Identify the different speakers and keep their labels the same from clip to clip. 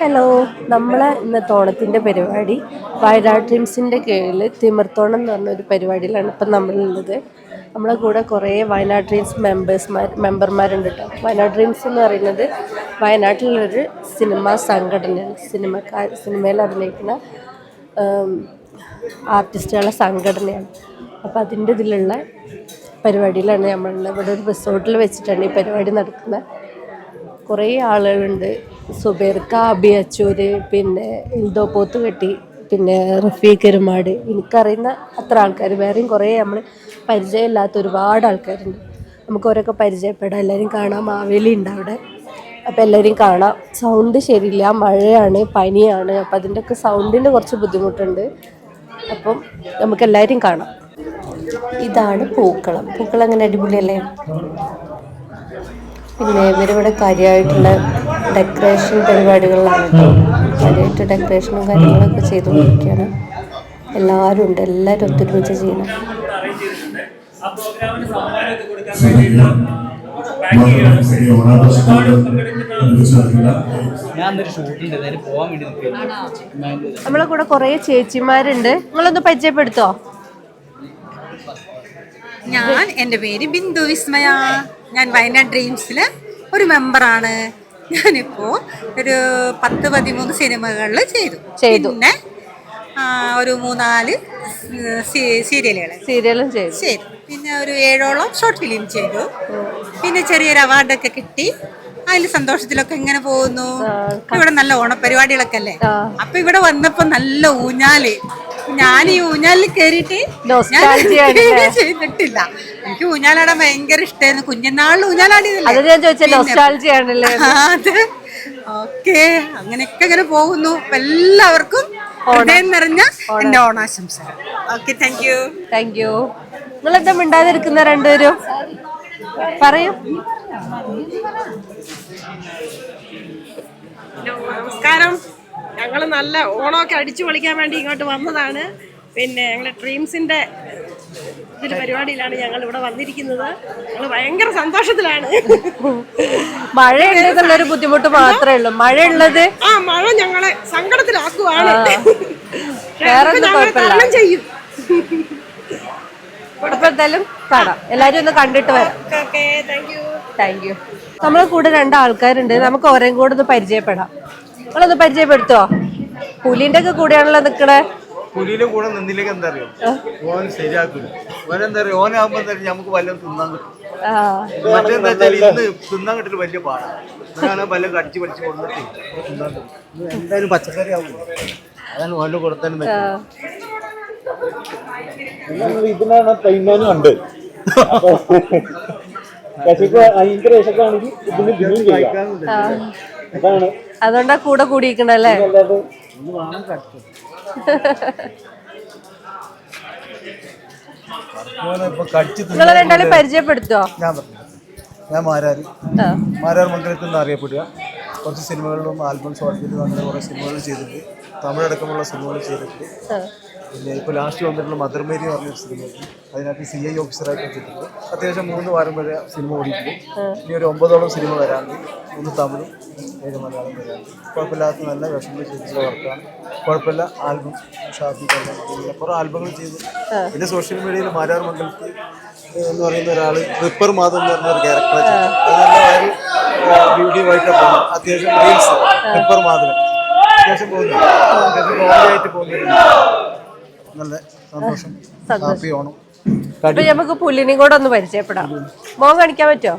Speaker 1: Hello നമ്മളെ ഇന്നത്തെ ഓണത്തിന്റെ പരിപാടി. വയനാട് ഡ്രീംസിന്റെ കീഴിൽ തിമിർത്തോണം എന്ന് പറഞ്ഞൊരു പരിപാടിയിലാണ് ഇപ്പം നമ്മളുള്ളത്. നമ്മളെ കൂടെ കുറേ വയനാട് ഡ്രീംസ് മെമ്പേഴ്സ്മാർ മെമ്പർമാരുണ്ട് കേട്ടോ വയനാട് ഡ്രീംസ് എന്ന് പറയുന്നത് വയനാട്ടിലുള്ളൊരു സിനിമാ സംഘടനയാണ്. സിനിമക്കാർ സിനിമയിൽ അഭിനയിക്കുന്ന ആർട്ടിസ്റ്റുകളുടെ സംഘടനയാണ്. അപ്പോൾ അതിന്റെ ഇതിലുള്ള പരിപാടിയിലാണ് നമ്മളുള്ളത്. ഇവിടെ ഒരു റിസോർട്ടിൽ വെച്ചിട്ടാണ് ഈ പരിപാടി നടക്കുന്നത്. കുറേ ആളുകളുണ്ട്. സുബേർക്ക അബി അച്ചൂര് പിന്നെ ഇൽദോ പോത്തുകെട്ടി പിന്നെ റഫീഖ് കരുമാട് എനിക്കറിയുന്ന അത്ര ആൾക്കാർ വേറെയും കുറേ നമ്മൾ പരിചയമില്ലാത്ത ഒരുപാട് ആൾക്കാരുണ്ട്. നമുക്ക് അവരൊക്കെ പരിചയപ്പെടാം. എല്ലാവരും കാണാം. മാവേലി ഉണ്ട് അവിടെ. അപ്പോൾ എല്ലാവരും കാണാം. സൗണ്ട് ശരിയില്ല. മഴയാണ് പനിയാണ്. അപ്പോൾ അതിന്റെയൊക്കെ സൗണ്ടിന് കുറച്ച് ബുദ്ധിമുട്ടുണ്ട്. അപ്പം നമുക്ക് എല്ലാവരും കാണാം. ഇതാണ് പൂക്കളം. പൂക്കളം അങ്ങനെ അടിപൊളിയല്ലേ? പിന്നെ ഇവരിവിടെ കാര്യമായിട്ടുള്ള ഡെക്കറേഷൻ പരിപാടികളിലാണ് കേട്ടോ കാര്യമായിട്ട് ഡെക്കറേഷനും കാര്യങ്ങളൊക്കെ ചെയ്തുകൊണ്ടിരിക്കുകയാണ്. എല്ലാവരും ഉണ്ട്. എല്ലാവരും ഒത്തൊരുമിച്ച് ചെയ്യണം
Speaker 2: ആ പ്രോഗ്രാമിന് സമ്മാനമൊക്കെ കൊടുക്കാൻ
Speaker 3: ഞാൻ എന്നൊരു ഷൂട്ടുണ്ട് നേരെ പോകാൻ വേണ്ടി നിൽക്കുകയാണ്
Speaker 1: നമ്മളെ കൂടെ കുറേ ചേച്ചിമാരുണ്ട്. നിങ്ങളൊന്ന് പരിചയപ്പെടുത്തോ?
Speaker 4: ഞാൻ എന്റെ പേര് ബിന്ദു വിസ്മയ. ഞാൻ വയനാട് ഡ്രീംസിൽ ഒരു മെമ്പറാണ്. ഞാനിപ്പോൾ ഒരു പത്ത് പതിമൂന്ന് സിനിമകളിൽ ചെയ്തു.
Speaker 1: ചെയ്തു.
Speaker 4: പിന്നെ ഒരു മൂന്നാൽ സീരിയലുകൾ
Speaker 1: സീരിയലും ചെയ്തു.
Speaker 4: ചെയ്തു. പിന്നെ ഒരു ഏഴോളം ഷോർട്ട് ഫിലിം ചെയ്തു. പിന്നെ ചെറിയൊരു അവാർഡൊക്കെ കിട്ടി. അതിൽ സന്തോഷത്തിലൊക്കെ ഇങ്ങനെ പോകുന്നു? ഇവിടെ നല്ല ഓണപരിപാടികളൊക്കെ അല്ലേ? അപ്പൊ ഇവിടെ വന്നപ്പോ നല്ല ഊഞ്ഞാൽ. ഞാൻ ഈ ഊഞ്ഞാലിൽ കയറിയിട്ട് ചെയ്തിട്ടില്ല. എനിക്ക് ഊഞ്ഞാലാടാൻ ഭയങ്കര ഇഷ്ടമായിരുന്നു കുഞ്ഞനാളിൽ ഊഞ്ഞാലാടിയതല്ലേ?
Speaker 1: അത്
Speaker 4: ഓക്കെ. അങ്ങനെയൊക്കെ അങ്ങനെ പോകുന്നു. എല്ലാവർക്കും ഹൃദയം നിറഞ്ഞ എന്റെ ഓണാശംസകൾ. Okay thank you
Speaker 1: thank you നിങ്ങളെന്താ മിണ്ടാതിരിക്കുന്ന രണ്ടുപേരും? പറയും.
Speaker 5: നമസ്കാരം. ഞങ്ങൾ നല്ല ഓണമൊക്കെ അടിച്ചു പൊളിക്കാൻ വേണ്ടി ഇങ്ങോട്ട് വന്നതാണ്. പിന്നെ ഞങ്ങൾ ഡ്രീംസിന്റെ ഇതിൽ പരിപാടിയിലാണ് ഞങ്ങൾ ഇവിടെ വന്നിരിക്കുന്നത്. ഞങ്ങൾ ഭയങ്കര സന്തോഷത്തിലാണ്.
Speaker 1: മഴ ഒരു ബുദ്ധിമുട്ട് മാത്രമേ ഉള്ളൂ. മഴ ഉള്ളത്
Speaker 5: ആ മഴ ഞങ്ങളെ സങ്കടത്തിലാക്കുവാണ്.
Speaker 1: വേറെ
Speaker 5: തരണം ചെയ്യും.
Speaker 1: അപ്പൊ എന്തായാലും കാണാം. എല്ലാരും ഒന്ന് കണ്ടിട്ട് വരാം.
Speaker 5: Okay thank you
Speaker 1: thank you നമ്മളെ കൂടെ രണ്ടാൾക്കാരുണ്ട് നമുക്ക് ഓരോ കൂടെ ഒന്ന് പരിചയപ്പെടാം. നിങ്ങളൊന്ന് പരിചയപ്പെടുത്തോ. പുലിന്റെ ഒക്കെ കൂടെയാണല്ലോ നിക്കണേ.
Speaker 6: പുലിയുടെ കൂടെ നിന്നില്ലെങ്കിൽ എന്താ അറിയോ? ഓൻ ശരിയാക്കില്ല ഓനെന്താ അറിയോ? ഓനാകുമ്പോ എന്താ നമുക്ക് വല്ലതും തിന്നാൻ കിട്ടും. മറ്റെന്താ വെച്ചാൽ ഇന്ന് തിന്നാൻ കിട്ടൽ വലിയ പാടാണ് വല്ലതും കടിച്ചു പഠിച്ചു കൊടുത്തിട്ട് തിന്നാൻ കിട്ടും. എന്തായാലും പച്ചക്കറി ആവും അതാണ് ഓന്റെ കൂടെ തന്നെ.
Speaker 7: ഇതിനാണ് തൈമാനും ഉണ്ട് കശിപ്പ് ഭയങ്കര വിശക്കാണെങ്കിൽ ഇതിന് ബില്ലും ചെയ്യാം.
Speaker 1: അതുകൊണ്ടാ കൂടെ കൂടിയിരിക്കണല്ലേ രണ്ടാളും പരിചയപ്പെടുത്തോ
Speaker 6: ഞാൻ പറഞ്ഞു. ഞാൻ മാരാർ നിന്ന് അറിയപ്പെടുക. കുറച്ച് സിനിമകളിലും ആൽബം ഷോർട്ട് ഫിലിം അങ്ങനെ കുറേ സിനിമകൾ ചെയ്തിട്ടുണ്ട്. തമിഴടക്കമുള്ള സിനിമകൾ ചെയ്തിട്ടുണ്ട്. പിന്നെ ഇപ്പോൾ ലാസ്റ്റ് വന്നിട്ടുള്ള മദർമേരി എന്ന് പറഞ്ഞൊരു സിനിമയുണ്ട് അതിനകത്ത് സി ഐ ഓഫീസറായിട്ട് വെച്ചിട്ടുണ്ട് അത്യാവശ്യം മൂന്ന് വാരം വരെ സിനിമ ഓടിയിട്ടുണ്ട്. ഇനി ഒരു ഒമ്പതോളം സിനിമ വരാണ്ട് മൂന്ന് തമിഴും ഏഴ് മലയാളം വരാണ്ട് കുഴപ്പമില്ലാത്ത നല്ല വിഷമം ചെയ്തിട്ടുള്ള വർക്കാണ് കുഴപ്പമില്ല ആൽബം ഷാഫി അങ്ങനെ കുറേ ആൽബങ്ങൾ ചെയ്തു. പിന്നെ സോഷ്യൽ മീഡിയയിൽ മാരാർ മംഗലത്ത് എന്ന് പറയുന്ന ഒരാൾ റിപ്പർ മാധവ് എന്ന് പറഞ്ഞ ഒരു ക്യാരക്ടർ അത് നല്ല ആയിട്ട് പോകുന്നു. അത്യാവശ്യം റീൽസ് റിപ്പർ മാധവൻ അത്യാവശ്യം പോകുന്നു. അത്യാവശ്യം ആയിട്ട് പോകുന്നു. നല്ല സന്തോഷം. ഹാപ്പി ഓണം.
Speaker 1: അപ്പൊ നമുക്ക് പുല്ലിനെയും കൂടെ ഒന്ന് പരിചയപ്പെടാം. മോൻ കാണിക്കാൻ പറ്റുമോ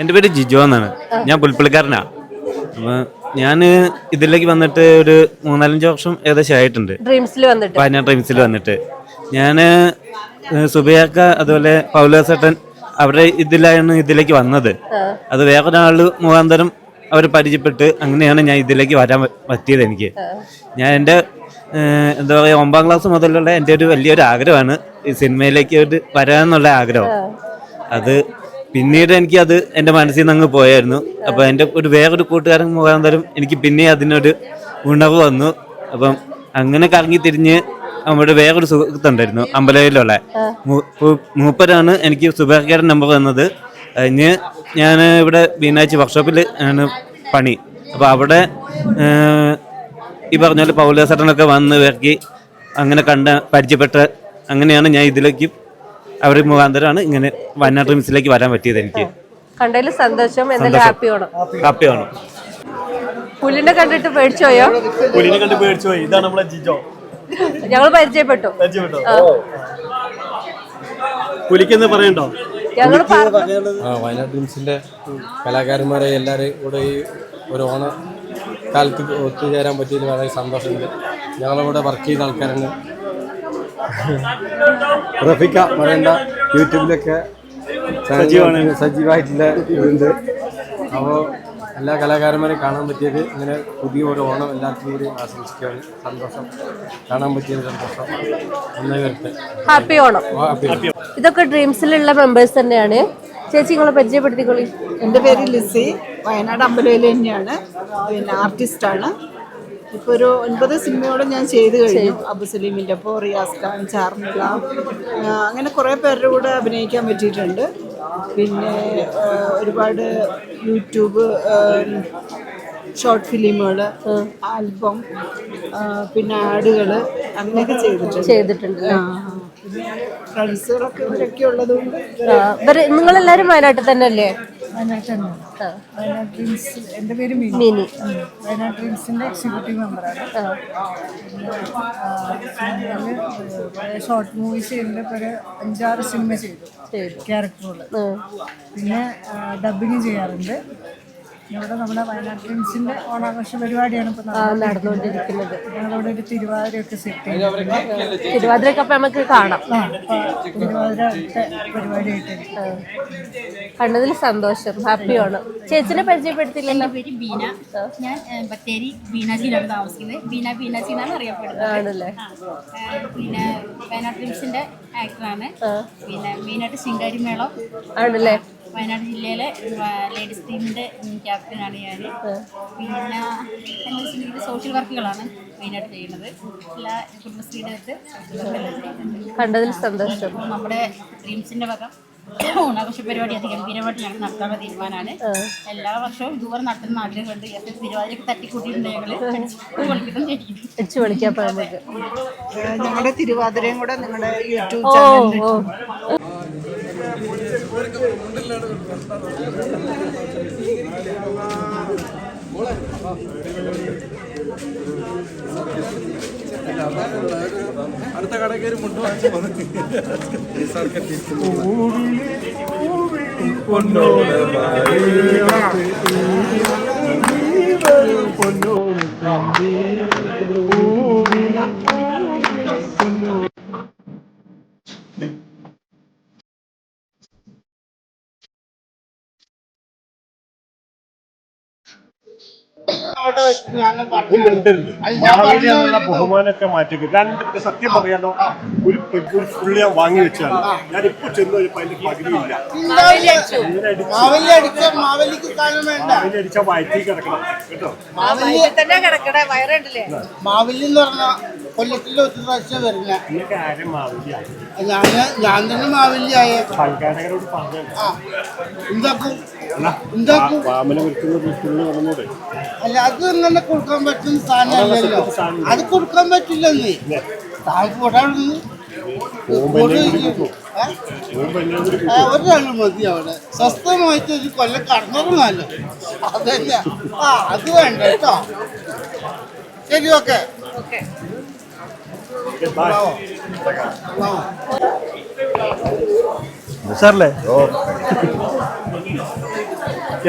Speaker 8: എന്റെ പേര് ജിജോ എന്നാണ്. ഞാൻ പുൽപ്പള്ളിക്കാരനാ. ഞാൻ ഇതിലേക്ക് വന്നിട്ട് ഒരു മൂന്നാലഞ്ച് വർഷം ഏകദേശം ആയിട്ടുണ്ട്.
Speaker 1: ഡ്രീംസിൽ വന്നിട്ട്.
Speaker 8: വയനാട് ഡ്രീംസിൽ വന്നിട്ട്. ഞാൻ സുബിയാക്ക അതുപോലെ പൗലോസേട്ടൻ അവരുടെ ഇതിലാണ് ഇതിലേക്ക് വന്നത്. അത് വേറൊരാൾ മുഖാന്തരം അവർ പരിചയപ്പെട്ട് അങ്ങനെയാണ് ഞാൻ ഇതിലേക്ക് വരാൻ പറ്റിയത് എനിക്ക്. ഞാൻ എന്റെ എന്താ പറയുക ഒമ്പാം ക്ലാസ് മുതലുള്ള എന്റെ ഒരു വലിയൊരു ആഗ്രഹമാണ് ഈ സിനിമയിലേക്ക് ഒരു വരാമെന്നുള്ള ആഗ്രഹം. അത് പിന്നീട് എനിക്ക് അത് എന്റെ മനസ്സിൽ നിന്ന് അങ്ങ് പോയായിരുന്നു. അപ്പോൾ എന്റെ ഒരു വേറൊരു കൂട്ടുകാരൻ മുഖാന്തരം എനിക്ക് പിന്നെ അതിനൊരു ഉണർവ് വന്നു. അപ്പം അങ്ങനെ കറങ്ങി തിരിഞ്ഞ് നമ്മുടെ വേറൊരു സുഹൃത്തുണ്ടായിരുന്നു അമ്പലയിലുള്ള മൂപ്പരാണ് എനിക്ക് സുബേർക്കാരൻ നമ്പർ തന്നത്. അതിന് ഞാൻ ഇവിടെ ബീനാച്ചി വർക്ക്ഷോപ്പിൽ ആണ് പണി. അപ്പോൾ അവിടെ ഈ പറഞ്ഞ പോലെ പൗലോസേട്ടനൊക്കെ വന്ന് ഇറക്കി അങ്ങനെ കണ്ട പരിചയപ്പെട്ട അങ്ങനെയാണ് ഞാൻ ഇതിലേക്ക് അവർ മുഖാന്തരമാണ് ഇങ്ങനെ വയനാട് ഡ്രീംസിലേക്ക് വരാൻ പറ്റിയത് എനിക്ക്.
Speaker 1: കണ്ടതിൽ സന്തോഷം ഹാപ്പിയാണ്
Speaker 8: ഹാപ്പിയാണ്
Speaker 1: പുലിനെ കണ്ടിട്ട് പേടിച്ചോയോ
Speaker 7: പുലിനെ കണ്ട് പേടിച്ചു ഇതാണ് നമ്മളെ ജിജോ.
Speaker 1: ഞങ്ങൾ പരിചയപ്പെട്ടു.
Speaker 7: പുലിക്കെന്ന് പറയണ്ടോ?
Speaker 1: ഞങ്ങൾ
Speaker 9: ആ വയനാട് ടീംസിന്റെ കലാകാരന്മാരെ എല്ലാവരെയും കൂടെ ഈ ഒരു ഓണ കാലത്ത് ഒത്തുചേരാൻ പറ്റിയതിൽ വളരെ സന്തോഷമുണ്ട്. ഞങ്ങളിവിടെ വർക്ക് ചെയ്ത ആൾക്കാരാണ്. റഫിക്ക പറയണ്ട യൂട്യൂബിലൊക്കെ
Speaker 7: സജീവമാണ്.
Speaker 9: സജീവമായിട്ടുള്ള ഇതുണ്ട്. അപ്പോൾ എല്ലാ കലാകാരന്മാരെയും കാണാൻ പറ്റിയത് ഇങ്ങനെ പുതിയ ഒരു ഓണം എല്ലാത്തിനും കൂടി ആശംസിക്കുകയാണ്. സന്തോഷം. കാണാൻ പറ്റിയത് സന്തോഷം. നന്നായി വരട്ടെ.
Speaker 1: ഹാപ്പി ഓണം. ഇതൊക്കെ ഡ്രീംസിലുള്ള മെമ്പേഴ്സ് തന്നെയാണ്. ചേച്ചി നിങ്ങളെ പരിചയപ്പെടുത്തിക്കോളി.
Speaker 10: എന്റെ പേര് ലിസി. വയനാട് അമ്പലയിൽ തന്നെയാണ്. പിന്നെ ആർട്ടിസ്റ്റാണ് ഇപ്പോൾ ഒരു ഒൻപത് സിനിമയോളം ഞാൻ ചെയ്ത് കഴിഞ്ഞു. അബു സലീമിന്റെ അപ്പോൾ റിയാസ് ഖാൻ ചാർമിള അങ്ങനെ കുറേ പേരുടെ കൂടെ അഭിനയിക്കാൻ പറ്റിയിട്ടുണ്ട്. പിന്നെ ഒരുപാട് യൂട്യൂബ് ഷോർട്ട് ഫിലിമുകൾ ആൽബം പിന്നെ ആഡുകൾ അങ്ങനെയൊക്കെ ചെയ്തിട്ടുണ്ട്.
Speaker 1: ചെയ്തിട്ടുണ്ട്
Speaker 10: ഫ്രണ്ട്സുകളൊക്കെ ഇവരൊക്കെ ഉള്ളതുകൊണ്ട്
Speaker 1: ഇവർ നിങ്ങളെല്ലാരും വയനാട്ടിൽ തന്നെ അല്ലേ
Speaker 10: വയനാട് ഡ്രീംസ് എന്റെ പേര് മിനി. വയനാട് ഡ്രീംസിന്റെ എക്സിക്യൂട്ടീവ് മെമ്പറാണ് ഷോർട്ട് മൂവീസ് ചെയ്യുന്നുണ്ട് ഇപ്പോൾ ഒരു അഞ്ചാറ് സിനിമ ചെയ്തു ക്യാരക്ടറുകൾ പിന്നെ ഡബിങ് ചെയ്യാറുണ്ട്. ഇവിടെ നമ്മുടെ വയനാട് ഡ്രീംസിന്റെ ഓണാഘോഷ പരിപാടിയാണ് ഇപ്പോൾ
Speaker 1: നടന്നുകൊണ്ടിരിക്കുന്നത്.
Speaker 10: ഞങ്ങളിവിടെ ഒരു തിരുവാതിരയൊക്കെ സെറ്റ് ചെയ്തിട്ടുണ്ട്
Speaker 1: തിരുവാതിരക്ക് അപ്പൊ നമുക്ക് കാണാം.
Speaker 10: തിരുവാതിരത്തെ പരിപാടിയായിട്ട്
Speaker 1: കണ്ടതിൽ സന്തോഷം ഹാപ്പി ആണ് ചേച്ചിനെ പരിചയപ്പെടുത്തില്ലല്ലോ
Speaker 11: പേര് ബീന. ഞാൻ ബത്തേരി ബീനാജിയിലാണ് താമസിക്കുന്നത്. ബീന ബീനാജി എന്നാണ് അറിയപ്പെടുന്നത്.
Speaker 1: ആണല്ലേ?
Speaker 11: പിന്നെ വയനാട് ഡ്രീംസിന്റെ ആക്ടറാണ് പിന്നെ മെയിനായിട്ട് ശിങ്കാരി മേളം
Speaker 1: ആണല്ലേ?
Speaker 11: വയനാട് ജില്ലയിലെ ലേഡീസ് ടീമിന്റെ ക്യാപ്റ്റനാണ് ഞാൻ. പിന്നെ എന്റെ സ്ത്രീയുടെ സോഷ്യൽ വർക്കുകളാണ് മെയിനായിട്ട് ചെയ്യുന്നത്. എല്ലാ കുടുംബശ്രീയുടെ അടുത്ത്
Speaker 1: കണ്ടതിൽ സന്തോഷം.
Speaker 11: നമ്മുടെ ഡ്രീംസിന്റെ വക ഓണാഘോഷ പരിപാടി അത് ഗംഭീരമായിട്ട് ഞങ്ങൾ നടത്താനുള്ള തീരുമാനമാണ്. എല്ലാ വർഷവും ഇതുപോലെ നടത്തുന്ന ആഗ്രഹമുണ്ട് എത്ര തിരുവാതിരക്ക് തട്ടിക്കൂട്ടിയിട്ടുണ്ട് ഞങ്ങൾ
Speaker 1: അടിച്ചു
Speaker 10: ഞങ്ങളുടെ തിരുവാതിരയും കൂടെ നിങ്ങളുടെ യൂട്യൂബ് ചാനലിൽ
Speaker 6: അടുത്ത കടക്കേര് മുണ്ട് വാങ്ങിച്ചു
Speaker 7: എന്നുള്ള ബഹുമാനമൊക്കെ മാറ്റി രണ്ട് സത്യം പറയാലോ ഒരു ഒരു ഫുള്ള് ഞാൻ വാങ്ങി വെച്ചാൽ ഞാൻ ഇപ്പൊ ചെന്ന് കഴിഞ്ഞപ്പോ അതിന്റെ പകുതിയില്ല
Speaker 10: മാവലി
Speaker 7: അടിച്ചാൽ വയറ്റി കിടക്കണം കേട്ടോ?
Speaker 10: മാവലി എന്ന് പറഞ്ഞാൽ ഒരു പ്രാവശ്യം വരുന്ന. ഞാൻ ഞാൻ തന്നെ മാവല്യായ എന്താക്കും
Speaker 7: വിൽക്കുന്ന പറഞ്ഞോടെ
Speaker 10: അല്ല അത് ഇങ്ങനെ കൊടുക്കാൻ പറ്റുന്ന സാധനമല്ലല്ലോ അത് കൊടുക്കാൻ പറ്റില്ലെന്നേ താൻ ഒരാൾ മതി അവിടെ. സ്വസ്ഥമായിട്ട് ഒരു കൊല്ലം കടന്നിറങ്ങാലോ. അതല്ല ആ അത് വേണ്ട കേട്ടോ. ശരി ഓക്കെ.
Speaker 7: സാറല്ലേ?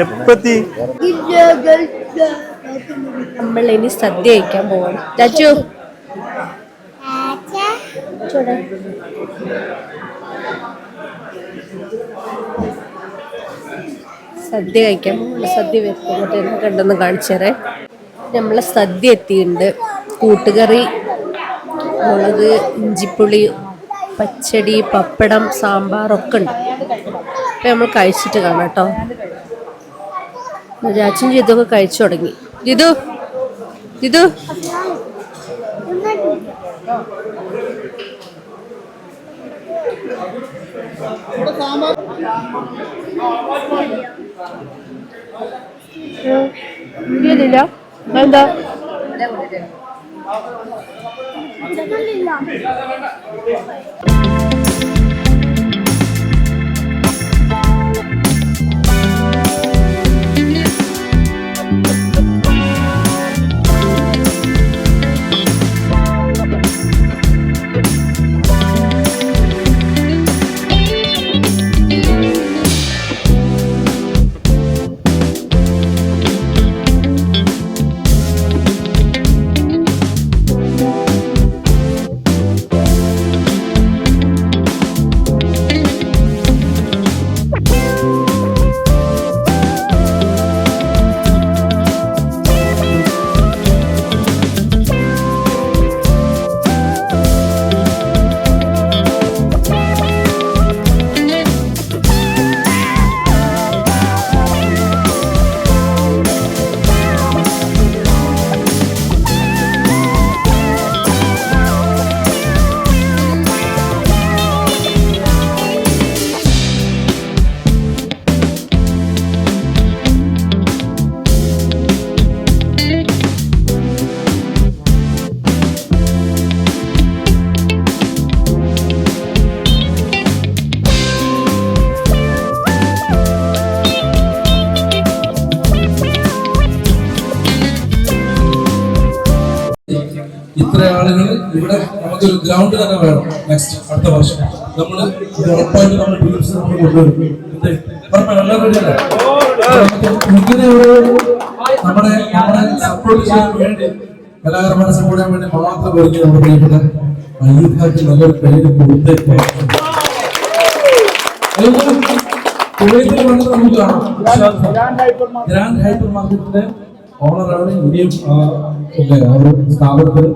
Speaker 7: എപ്പത്തി?
Speaker 1: നമ്മൾ ഇനി സദ്യ കഴിക്കാൻ പോവാണ്. ചാച്ചു. സദ്യ കഴിക്കാൻ പോവാണ്. സദ്യ വരുന്നത് കണ്ടെന്ന് കാണിച്ചു തരേ. നമ്മളെ സദ്യ എത്തിയിട്ടുണ്ട്. കൂട്ടുകറി മുളക് ഇഞ്ചിപ്പുളി പച്ചടി പപ്പടം സാമ്പാർ ഒക്കെ ഉണ്ട്. അപ്പം നമ്മൾ കഴിച്ചിട്ട് കാണാം കേട്ടോ. രാജും ജിതൊക്കെ കഴിച്ചു തുടങ്ങി. ജിതു ജിതു. വീഡിയോയിലില്ല എന്താ?
Speaker 12: ഇത്ര ഗ്രൗണ്ട് തന്നെ വേണം. നെക്സ്റ്റ് അടുത്ത വർഷം. നമ്മൾ ഇത് ഉറപ്പായിട്ട് നമ്മൾ ടീംസ് നമ്മൾ കൊണ്ടുവരും. ഇങ്ങനെ ഒരു നമ്മുടെ നമ്മളെ സപ്പോർട്ട് ചെയ്യാൻ വേണ്ടി കലാകാരന്മാരെ സപ്പോർട്ട് ചെയ്യാൻ വേണ്ടി മാത്രം ഒരുക്കി നമ്മുടെ പ്രിയപ്പെട്ട അയ്യക്കാർക്ക് നല്ലൊരു പേര് കൊടുത്തേക്ക് കുവൈത്തിൽ വന്നത് നമുക്ക് കാണാം. ഗ്രാൻഡ് ഹൈപ്പർ മാർക്കറ്റിന്റെ ഓണറാണ് ഇനിയും ഒരു സ്ഥാപനത്തിൽ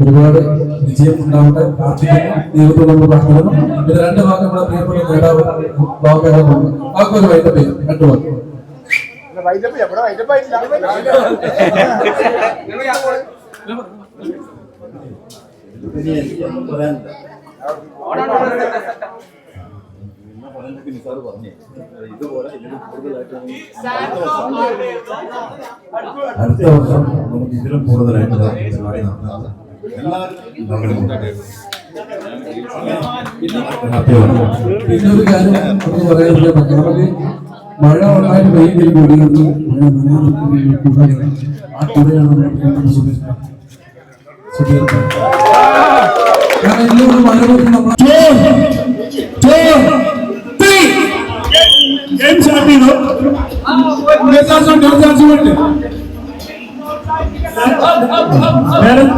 Speaker 12: ഒരുപാട് വിജയം ഉണ്ടാവട്ടെ പ്രാർത്ഥിക്കുന്നു പ്രാർത്ഥിക്കുന്നു. ഇത് രണ്ട് വാക്ക് നമ്മുടെ പ്രിയപ്പെട്ട നേതാവ് വാക്കാണ് വാക്കൊരു വൈകിട്ട് പേര് രണ്ട് വാക്ക്.
Speaker 13: അടുത്ത വർഷം നമുക്ക് ഇതിലും കൂടുതലായിട്ട് പരിപാടി നടത്താം.
Speaker 12: പിന്നൊരു കാര്യം നമുക്ക് പറയാനില്ല നമുക്ക് മഴ ഉണ്ടായി പെയ്യെങ്കിൽ കൂടി മഴ നനയാൻ കുടയാണ് ആ കുടയാണ് നമ്മുടെ സുധീർ സുധീർ കാരണം എല്ലാവരും മഴ
Speaker 3: ఏం సార్ మీరు మెసేజ్ డాన్స్ ఇవ్వండి madam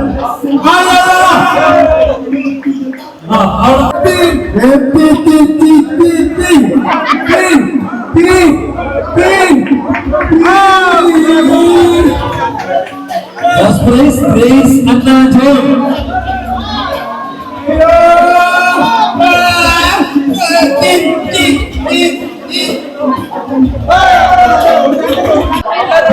Speaker 3: Yes, please, please, Anna
Speaker 1: Jones.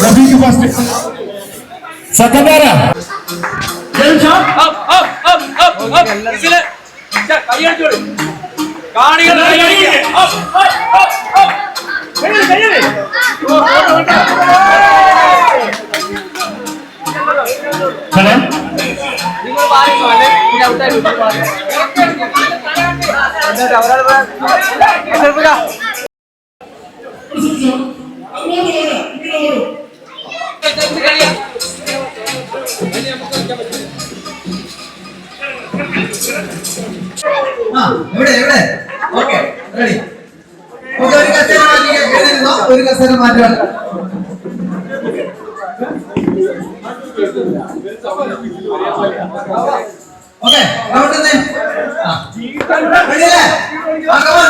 Speaker 7: Rafeeq first game start
Speaker 2: കാണികൾ
Speaker 3: ആ എവിടെ എവിടെ ഓക്കെ റെഡി ഒരു കസേര മാറ്റുകയാണ് ഒരു കസേര തന്നെ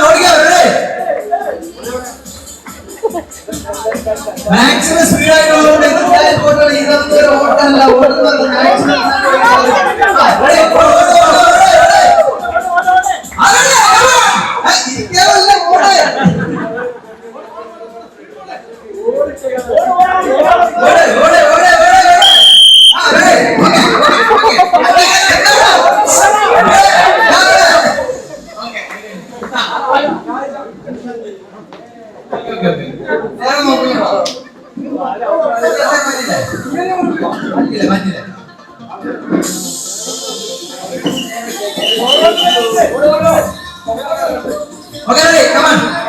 Speaker 3: ഓടിക്കാം മാക്സിമം സ്പീഡ് ആയിട്ട് ഓടുന്നത് എന്തായാലും ഒരു ഓട്ടമല്ല ഓടുന്നത് മാക്സിമം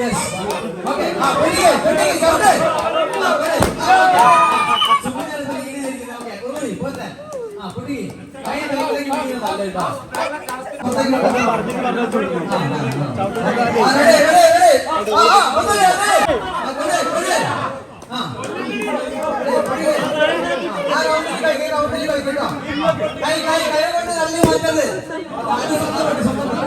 Speaker 3: எஸ் ஓகே ஆ பெரிய பெரிய கவுண்டர் கை கை கை வந்து நல்லி வந்தது அது சொந்தப்பட்டு சொந்தப்பட்டு